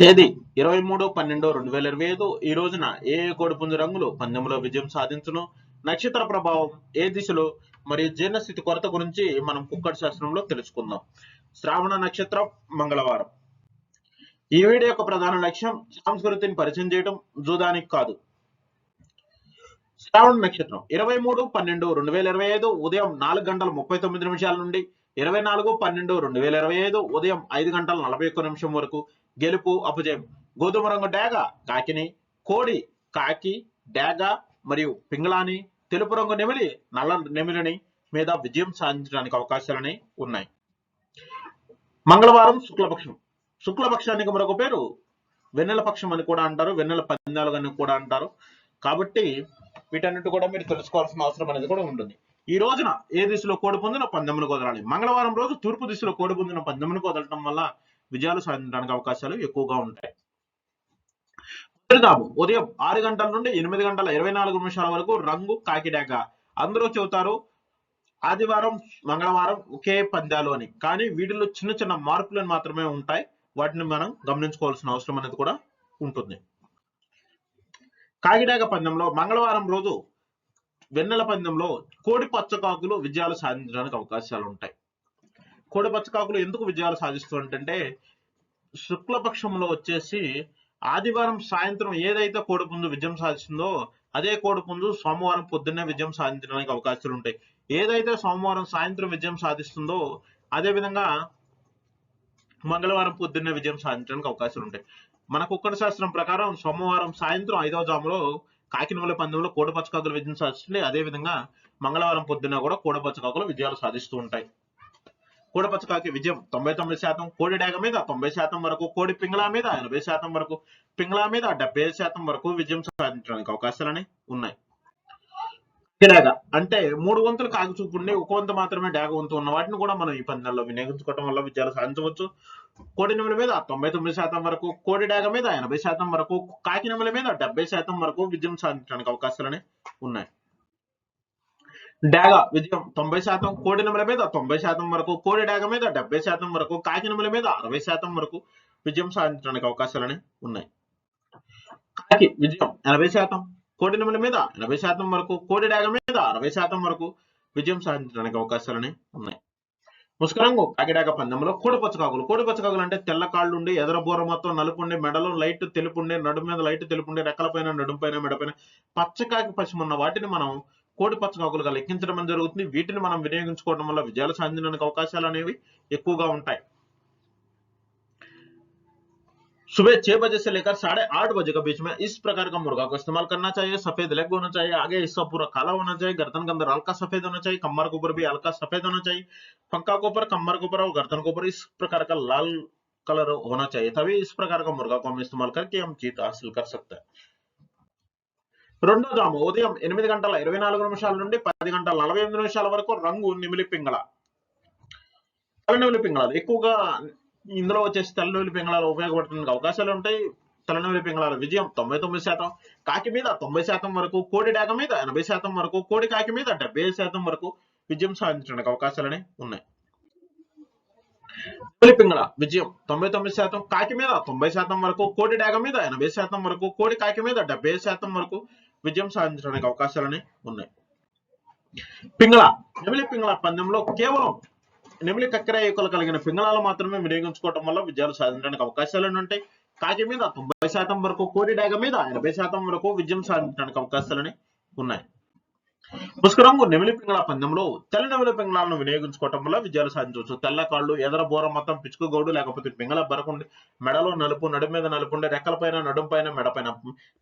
తేదీ ఇరవై మూడు పన్నెండు రెండు వేల ఇరవై ఐదు. ఈ రోజున ఏ కోడిపుంజు రంగులు పందెంలో విజయం సాధించును? నక్షత్ర ప్రభావం ఏ దిశలో? మరియు జీర్ణస్థితి కొరత గురించి మనం కుక్కడి శాస్త్రంలో తెలుసుకుందాం. శ్రావణ నక్షత్రం మంగళవారం. ఈ వీడియో యొక్క ప్రధాన లక్ష్యం సంస్కృతిని పరిచయం చేయడం జూదానికి కాదు. శ్రావణ నక్షత్రం ఇరవై మూడు పన్నెండు రెండు వేల ఇరవై ఐదు ఉదయం నాలుగు గంటల ముప్పై తొమ్మిది నిమిషాల నుండి ఇరవై నాలుగు పన్నెండు రెండు వేల ఇరవై ఐదు ఉదయం ఐదు గంటల నలభై ఒక్క నిమిషం వరకు గెలుపు అపజయం. గోధుమ రంగు డేగ కాకిని. కోడి కాకి డేగ మరియు పింగళాని. తెలుపు రంగు నెమిలి నల్ల నెమిలిని మీద విజయం సాధించడానికి అవకాశాలని ఉన్నాయి. మంగళవారం శుక్లపక్షం. శుక్లపక్షానికి మరొక పేరు వెన్నెల పక్షం అని కూడా అంటారు. వెన్నెల పందాలు అని కూడా అంటారు. కాబట్టి వీటన్నిటి కూడా మీరు తెలుసుకోవాల్సిన అవసరం అనేది కూడా ఉంటుంది. ఈ రోజున ఏ దిశలో కోడి పొందిన పందెమును కుదరాలి మంగళవారం రోజు తూర్పు దిశలో కోడి పొందిన పందెమును కుదరటం వల్ల విజయాలు సాధించడానికి అవకాశాలు ఎక్కువగా ఉంటాయి. కుదిరిదాము ఉదయం ఆరు గంటల నుండి ఎనిమిది గంటల ఇరవై నాలుగు నిమిషాల వరకు రంగు కాకిడాక. అందరూ చెబుతారు ఆదివారం మంగళవారం ఒకే పందాలు అని. కానీ వీటిలో చిన్న చిన్న మార్పులు మాత్రమే ఉంటాయి. వాటిని మనం గమనించుకోవాల్సిన అవసరం అనేది కూడా ఉంటుంది. కాకిడాక పందెంలో మంగళవారం రోజు వెన్నెల పందెంలో కోడి పచ్చకాకులు విజయాలు సాధించడానికి అవకాశాలు ఉంటాయి. కోడి పచ్చకాకులు ఎందుకు విజయాలు సాధిస్తుంటే శుక్లపక్షంలో వచ్చేసి ఆదివారం సాయంత్రం ఏదైతే కోడిపుంజు విజయం సాధిస్తుందో అదే కోడిపుంజు సోమవారం పొద్దున్నే విజయం సాధించడానికి అవకాశాలు ఉంటాయి. ఏదైతే సోమవారం సాయంత్రం విజయం సాధిస్తుందో అదే విధంగా మంగళవారం పొద్దున్నే విజయం సాధించడానికి అవకాశాలు ఉంటాయి. మన కుక్కడ శాస్త్రం ప్రకారం సోమవారం సాయంత్రం ఐదవ జాములో కాకినవల పందెంలో కోడపచ్చకాకులు విజయం సాధిస్తుంది అదే విధంగా మంగళవారం పొద్దున్న కూడా కోడపచ్చకాకులు విజయాలు సాధిస్తూ ఉంటాయి. కోడపచ్చకాకి విజయం. తొంభై తొమ్మిది శాతం కోడి డేగ మీద తొంభై శాతం వరకు కోడి పింగళా మీద ఎనభై శాతం వరకు పింగళా మీద డెబ్బై శాతం వరకు విజయం సాధించడానికి అవకాశాలని ఉన్నాయి. డేగ అంటే మూడు వంతులు కాకి చూపుండి ఒక వంతు మాత్రమే డేగ వంతు ఉన్న వాటిని కూడా మనం ఈ పందెంలో వినియోగించుకోవడం వల్ల విజయాలు సాధించవచ్చు. కోడి నెమల మీద తొంభై తొమ్మిది శాతం వరకు కోడి డేగ మీద ఎనభై శాతం వరకు కాకి నెమల మీద డెబ్బై శాతం వరకు విజయం సాధించడానికి అవకాశాలని ఉన్నాయి. డాగా విజయం తొంభై శాతం కోడి నెమల మీద తొంభై శాతం వరకు కోడి డాగ మీద డెబ్బై శాతం వరకు కాకి నెమల మీద అరవై శాతం వరకు విజయం సాధించడానికి అవకాశాలని ఉన్నాయి. కాకి విజయం ఎనభై శాతం కోడి నెమల మీద ఎనభై శాతం వరకు కోడి డాగ మీద అరవై శాతం వరకు విజయం సాధించడానికి అవకాశాలని ఉన్నాయి. ముస్కరంగు కాకిడాక పందెంలో కోడి పచ్చకాకులు. కోడి పచ్చకాకులు అంటే తెల్ల కాళ్ళు ఉండి ఎదర బూర మొత్తం నలుపు ఉండి మెడలో లైట్ తెలుపుండి నడుము మీద లైట్ తెలుపుండే రెక్కల పైన నడుము పైన మెడపైన పచ్చకాకి పశ్చిమ వాటిని మనం కోడి పచ్చకాకులుగా లెక్కించడం అనేది జరుగుతుంది వీటిని మనం వినియోగించుకోవడం వల్ల విజయాలు సాధించడానికి అవకాశాలు అనేవి ఎక్కువగా ఉంటాయి सुबह छह बजे से लेकर साढ़े आठ बजे के बीच में इस प्रकार का मुर्गा को इस्तेमाल करना चाहिए सफेद लेग होना चाहिए आगे हिस्सा पूरा काला होना चाहिए गर्दन के अंदर हल्का सफेद होना चाहिए कमर के ऊपर भी हल्का सफेद होना चाहिए पंखा के ऊपर कमर के ऊपर और गर्दन के ऊपर इस प्रकार का लाल कलर होना चाहिए तभी इस प्रकार का मुर्गा को हम इस्तेमाल करके हम जीत हासिल कर सकते हैं రెండో జాము ఉదయం ఎనిమిది గంటల ఇరవై నాలుగు నిమిషాల నుండి పది గంటల నలభై ఎనిమిది నిమిషాల వరకు రంగు నిమిలి పింగళ. తలనూలి పింగళాలు ఎక్కువగా ఇందులో వచ్చేసి తలనూలి పింగళాలు ఉపయోగపడడానికి అవకాశాలు ఉంటాయి. తలనూలి పింగళాల విజయం తొంభై తొమ్మిది శాతం కాకి మీద తొంభై శాతం వరకు కోడి డాగ మీద ఎనభై శాతం వరకు కోడి కాకి మీద డెబ్బై శాతం వరకు విజయం సాధించడానికి అవకాశాలని ఉన్నాయి. పింగళ విజయం తొంభై తొమ్మిది శాతం కాకి మీద తొంభై శాతం వరకు కోడి డాగ మీద ఎనభై శాతం వరకు కోడి కాకి మీద డెబ్బై శాతం వరకు విజయం సాధించడానికి అవకాశాలని ఉన్నాయి. పింగళ నెమిలి పింగళ పందెంలో కేవలం నెమిలి కక్కెర ఏకలు కలిగిన పింగళాలు మాత్రమే వినియోగించుకోవడం వల్ల విజయాలు సాధించడానికి అవకాశాలు ఉంటాయి. కాకి మీద తొంభై శాతం వరకు కోడి డాగ మీద ఎనభై శాతం వరకు విజయం సాధించడానికి అవకాశాలని ఉన్నాయి. పుష్కరంగు నెమిలి పింగళ పందెంలో తెల్ల నెమిలి పింగళాలను వినియోగించుకోవటం వల్ల విజయాలు సాధించవచ్చు. తెల్ల కాళ్ళు ఎదర బోర మొత్తం పిచ్చుకు లేకపోతే పింగళ బరకుండి మెడలో నలుపు నడుము మీద నలుపు రెక్కల పైన నడుము పైన మెడ పైన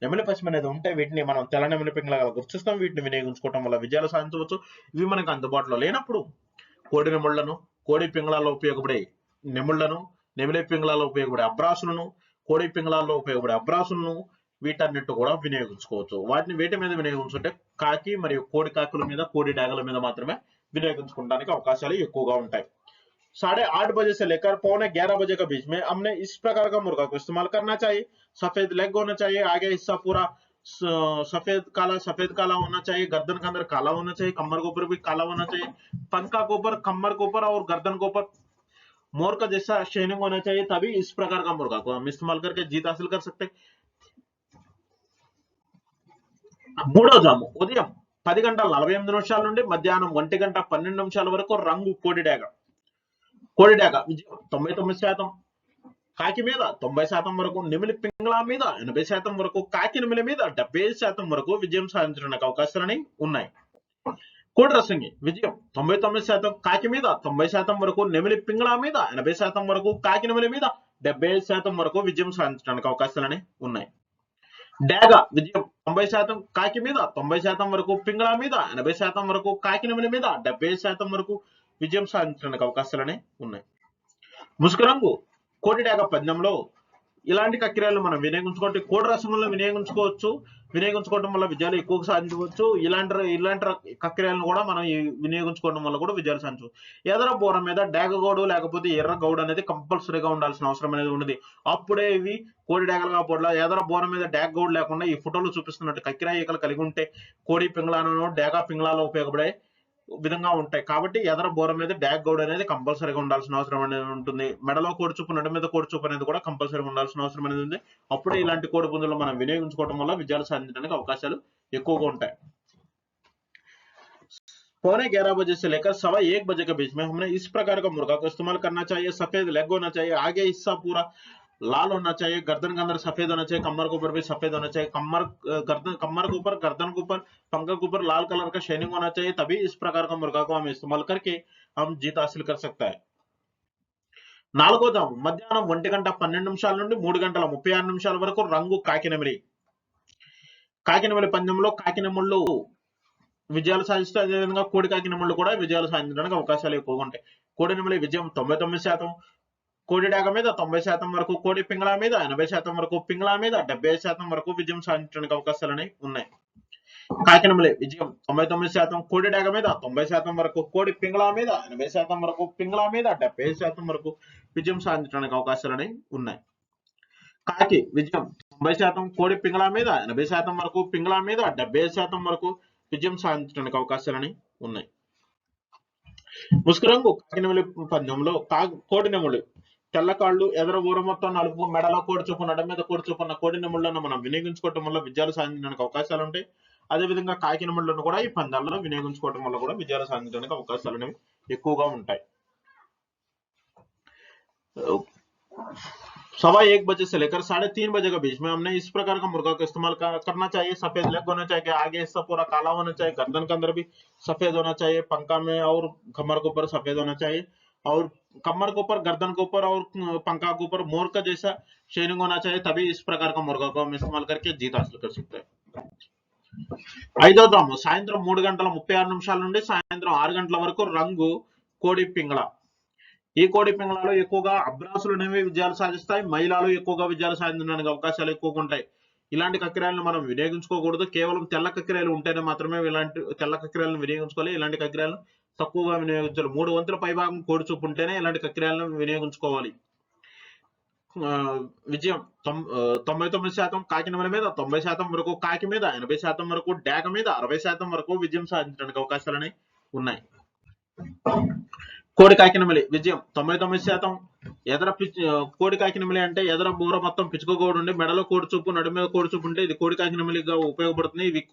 నెమిలి పశ్చిమ అనేది ఉంటే వీటిని మనం తెల్ల నెమిలి పింగళ గుర్తిస్తాం. వీటిని వినియోగించుకోవటం వల్ల విజయాలు సాధించవచ్చు. ఇవి మనకు అందుబాటులో లేనప్పుడు కోడి నెముళ్ళను కోడి పింగళాల్లో ఉపయోగపడే నెముళ్ళను నెమిలి పింగళాల్లో ఉపయోగపడే అబ్రాసులను కోడి పింగళాల్లో ఉపయోగపడే అబ్రాసులను వీటన్నిటి కూడా వినియోగించుకోవచ్చు వాటిని వేటి మీద వినియోగించుకుంటే కాకి మరియు కోడి కాకుల మీద కోడి డాగల మీద మాత్రమే వినియోగించుకోవడానికి అవకాశాలు ఎక్కువగా ఉంటాయి साढ़े आठ बजे से लेकर पौने ग्यारह बजे के बीच में हमने इस प्रकार का मुर्गा को इस्तेमाल करना चाहिए सफेद लेग होना चाहिए आगे हिस्सा पूरा स- सफेद काला सफेद काला होना चाहिए गर्दन के अंदर काला होना चाहिए कमर के ऊपर भी काला होना चाहिए पंखा के ऊपर कमर के ऊपर और गर्दन के ऊपर मोर का जैसा शेनिंग होना चाहिए तभी इस प्रकार का मुर्गा को हम इस्तेमाल करके जीत हासिल कर सकते हैं మూడో జాము. ఉదయం పది గంటల నలభై ఎనిమిది నిమిషాల నుండి మధ్యాహ్నం ఒంటి గంట పన్నెండు నిమిషాల వరకు రంగు కోడిడేగ కోడిడేగ. విజయం తొంభై తొమ్మిది శాతం. కాకి మీద తొంభై శాతం వరకు నిమిలి పింగళ మీద ఎనభై శాతం వరకు కాకి నిమిలి మీద డెబ్బై ఐదు శాతం వరకు విజయం సాధించడానికి అవకాశాలని ఉన్నాయి. కోడి రసంగి. విజయం తొంభై తొమ్మిది శాతం. కాకి మీద తొంభై శాతం వరకు నెమిలి పింగళ మీద ఎనభై శాతం వరకు కాకి నెమిలి మీద డెబ్బై ఐదు శాతం వరకు విజయం సాధించడానికి అవకాశాలని ఉన్నాయి. డాగ. విజయం తొంభై శాతం కాకి మీద తొంభై శాతం వరకు పింగళ మీద ఎనభై శాతం వరకు కాకినమిల మీద డెబ్బై శాతం వరకు విజయం సాధించడానికి అవకాశాలనే ఉన్నాయి. ముసుగు రంగు కోటి డాగ పందెంలో ఇలాంటి కక్కిరాలు మనం వినియోగించుకోవచ్చు కోడి రసంలో వినియోగించుకోవచ్చు వినియోగించుకోవడం వల్ల విజయాలు ఎక్కువ సాధించవచ్చు. ఇలాంటి ఇలాంటి ర- కూడా మనం వినియోగించుకోవడం వల్ల కూడా విజయాలు సాధించవచ్చు. ఎదర బోర మీద డాగ గౌడు లేకపోతే ఎర్ర గౌడు అనేది కంపల్సరీగా ఉండాల్సిన అవసరం అనేది ఉన్నది. అప్పుడే ఇవి కోడి డేగలు పోట్ల ఎదర బోర మీద డేగ గౌడు లేకుండా ఈ ఫోటోలు చూపిస్తున్నట్టు కక్కిరా ఈకలు కలిగి ఉంటే కోడి పింగళాలను డేగా పింగళాలు ఉపయోగపడే విధంగా ఉంటాయి కాబట్టి ఎదర బోర మీద డాగ్ గౌడ్ అనేది కంపల్సరీగా ఉండాల్సిన అవసరం అనేది ఉంటుంది మెడలో కోడి చూపు నడు మీద కోడి చూపు అనేది కూడా కంపల్సరీగా ఉండాల్సిన అవసరం అనేది ఉంది అప్పుడే ఇలాంటి కోడి పుంజులు మనం వినియోగించుకోవడం వల్ల విజయాలు సాధించడానికి అవకాశాలు ఎక్కువగా ఉంటాయి पौने ग्यारह बजे से लेकर सवा एक बजे के बीच में हमने इस प्रकार का मुर्गा को इस्तेमाल करना चाहिए सफेद लेग होना चाहिए आगे हिस्सा पूरा लाल होना चाहिए गर्दन के अंदर सफेद होना चाहिए कमर के ऊपर भी सफेद होना चाहिए कमर अ, गर्दन कमर के ऊपर गर्दन के ऊपर पंख के ऊपर लाल कलर का शेनिंग होना चाहिए तभी इस प्रकार का मुर्गा को हम इस्तेमाल करके हम जीत हासिल कर सकता है నాలుగో దాము మధ్యాహ్నం ఒంటి గంట పన్నెండు నిమిషాల నుండి మూడు గంటల ముప్పై ఆరు నిమిషాల వరకు రంగు కాకినెమిలి కాకినెమిలి పందెంలో కాకినెముళ్ళు విజయాలు సాధిస్తే అదేవిధంగా కోడి కాకినెముళ్ళు కూడా విజయాలు సాధించడానికి అవకాశాలు ఎక్కువగా ఉంటాయి కోడి నెమలి విజయం తొంభై తొమ్మిది శాతం కోడి డాగ మీద తొంభై శాతం వరకు కోడి పింగళ మీద ఎనభై శాతం వరకు పింగళ మీద డెబ్బై శాతం వరకు విజయం సాధించడానికి అవకాశాలు ఉన్నాయి. కాకినమలే విజయం తొంభై తొమ్మిది శాతం కోడి డాగ మీద తొంభై శాతం వరకు కోడి పింగళ మీద ఎనభై శాతం వరకు పింగళ మీద డెబ్బై శాతం వరకు విజయం సాధించడానికి అవకాశాలు ఉన్నాయి. కాకి విజయం తొంభై శాతం కోడి పింగళ మీద ఎనభై శాతం వరకు పింగళ మీద డెబ్బై శాతం వరకు విజయం సాధించడానికి అవకాశాలని ఉన్నాయి. ముసుగు రంగు కాకినెమలి పందెంలో కా కోడి నెమలి తెల్ల కాళ్ళు ఎదర ఊర మొత్తం నలుపు మెడలో కోడి చూపు నడ మీద కోడి చూపున్న కోడి నెమళ్ళను మనం వినియోగించుకోవడం వల్ల విజయాలు సాధించడానికి అవకాశాలు ఉంటాయి అదేవిధంగా కాకి నెమళ్ళను కూడా ఈ పందాల్లో వినియోగించుకోవడం వల్ల కూడా విజయాలు సాధించడానికి అవకాశాలు అనేవి ఎక్కువగా ఉంటాయి सवा एक बजे से लेकर साढ़े तीन बजे के बीच में हमने इस प्रकार का मुर्गा का इस्तेमाल कर- करना चाहिए सफेद लेग होना चाहिए आगे हिस्सा पूरा काला होना चाहिए गर्दन के अंदर भी सफेद होना चाहिए पंखा में और कमर के ऊपर सफेद होना चाहिए और कमर के ऊपर गर्दन के ऊपर और पंखा के ऊपर मोर का जैसा शेनिंग होना चाहिए तभी इस प्रकार का मुर्गा को हम इस्तेमाल करके जीत हासिल कर सकते हैं ఐదో దాము సాయంత్రం మూడు గంటల ముప్పై ఆరు నిమిషాల నుండి సాయంత్రం ఆరు గంటల వరకు రంగు కోడి పింగళ ఈ కోడి పింగళాలు ఎక్కువగా అభ్రాసులు అనేవి విజయాలు సాధిస్తాయి మహిళలు ఎక్కువగా విజయాలు సాధించడానికి అవకాశాలు ఎక్కువగా ఉంటాయి ఇలాంటి కక్కిరాలను మనం వినియోగించుకోకూడదు కేవలం తెల్ల కక్కిరాలు ఉంటేనే మాత్రమే ఇలాంటి తెల్ల కక్కిరాలను వినియోగించుకోవాలి ఇలాంటి కక్కిరాలను తక్కువగా వినియోగించాలి. మూడు వంతుల పైభాగం కోడి చూపు ఉంటేనే ఇలాంటి కక్కిరాలను వినియోగించుకోవాలి. విజయం తొంభై తొమ్మిది శాతం కాకినమల మీద తొంభై శాతం వరకు కాకి మీద ఎనభై శాతం వరకు డాక మీద అరవై శాతం వరకు విజయం సాధించడానికి అవకాశాలని ఉన్నాయి. కోడి కాకినమలి విజయం తొంభై తొమ్మిది శాతం. ఎదర పిచ్- కోడి కాకినమలి అంటే ఎదర బూర మొత్తం పిచ్చుకోకూడదు ఉండి మెడలో కోడి చూపు నడు మీద కోడి చూపు ఉంటే ఇది కోడి కాకినమలిగా ఉపయోగపడుతుంది. ఇవి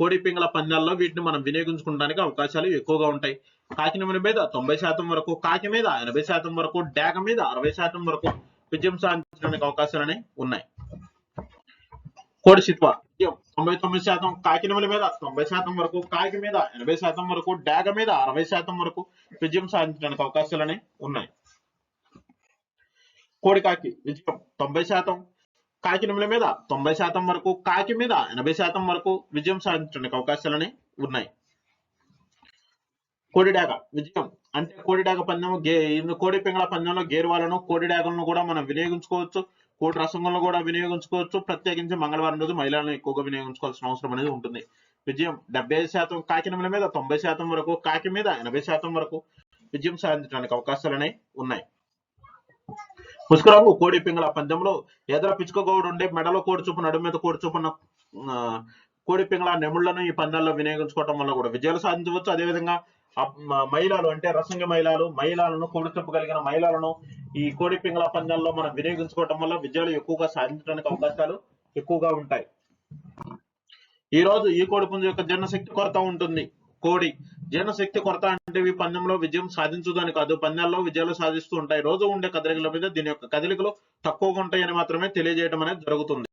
కోడి పింగళ పందాల్లో వీటిని మనం వినియోగించుకోవడానికి అవకాశాలు ఎక్కువగా ఉంటాయి. కాకినమలి మీద తొంభై శాతం వరకు కాకి మీద ఎనభై శాతం వరకు డాక మీద అరవై శాతం వరకు విజయం సాధించడానికి అవకాశాలని ఉన్నాయి. కోడి సిత్వ విజయం. తొంభై తొమ్మిది శాతం కాకినమల మీద తొంభై శాతం వరకు కాకి మీద ఎనభై శాతం వరకు డాగ మీద అరవై శాతం వరకు విజయం సాధించడానికి అవకాశాలని ఉన్నాయి. కోడి కాకి విజయం. తొంభై శాతం కాకినముల మీద తొంభై శాతం వరకు కాకి మీద ఎనభై శాతం వరకు విజయం సాధించడానికి అవకాశాలని ఉన్నాయి. కోడిడాగ విజయం. అంటే కోడిడాగ పందెం గే కోడి పింగళ పందెంలో గేరువాలను కోడిడాగలను కూడా మనం వినియోగించుకోవచ్చు. కోడి రసంగులను కూడా వినియోగించుకోవచ్చు. ప్రత్యేకించి మంగళవారం రోజు మహిళలను ఎక్కువగా వినియోగించుకోవాల్సిన అవసరం అనేది ఉంటుంది. విజయం డెబ్బై శాతం కాకినముల మీద తొంభై శాతం వరకు కాకి మీద ఎనభై శాతం వరకు విజయం సాధించడానికి అవకాశాలనే ఉన్నాయి. పుష్కరంగు కోడి పింగళ పందెంలో ఎదర పిచ్చుకగౌడు ఉండే మెడలో కోడిచూపు నడుము మీద కోడిచూపున్న కోడి పింగళ నెముళ్ళను ఈ పందాల్లో వినియోగించుకోవడం వల్ల కూడా విజయాలు సాధించవచ్చు. అదేవిధంగా అప్- మహిళలు అంటే రసంగి మహిళలు మహిళలను కోడిచూపు కలిగిన మహిళలను ఈ కోడి పింగళ పందాల్లో మనం వినియోగించుకోవటం వల్ల విజయాలు ఎక్కువగా సాధించడానికి అవకాశాలు ఎక్కువగా ఉంటాయి. ఈ రోజు ఈ కోడి పుంజు యొక్క జీర్ణశక్తి కొరత ఉంటుంది. కోడి జీర్ణశక్తి కొరత అంటే ఈ పందెంలో విజయం సాధించదని కాదు. పందెంలో విజయాలు సాధిస్తూ ఉంటాయి. రోజు ఉండే కదలికల మీద దీని యొక్క కదలికలు తక్కువగా ఉంటాయని మాత్రమే తెలియజేయడం అనేది జరుగుతుంది.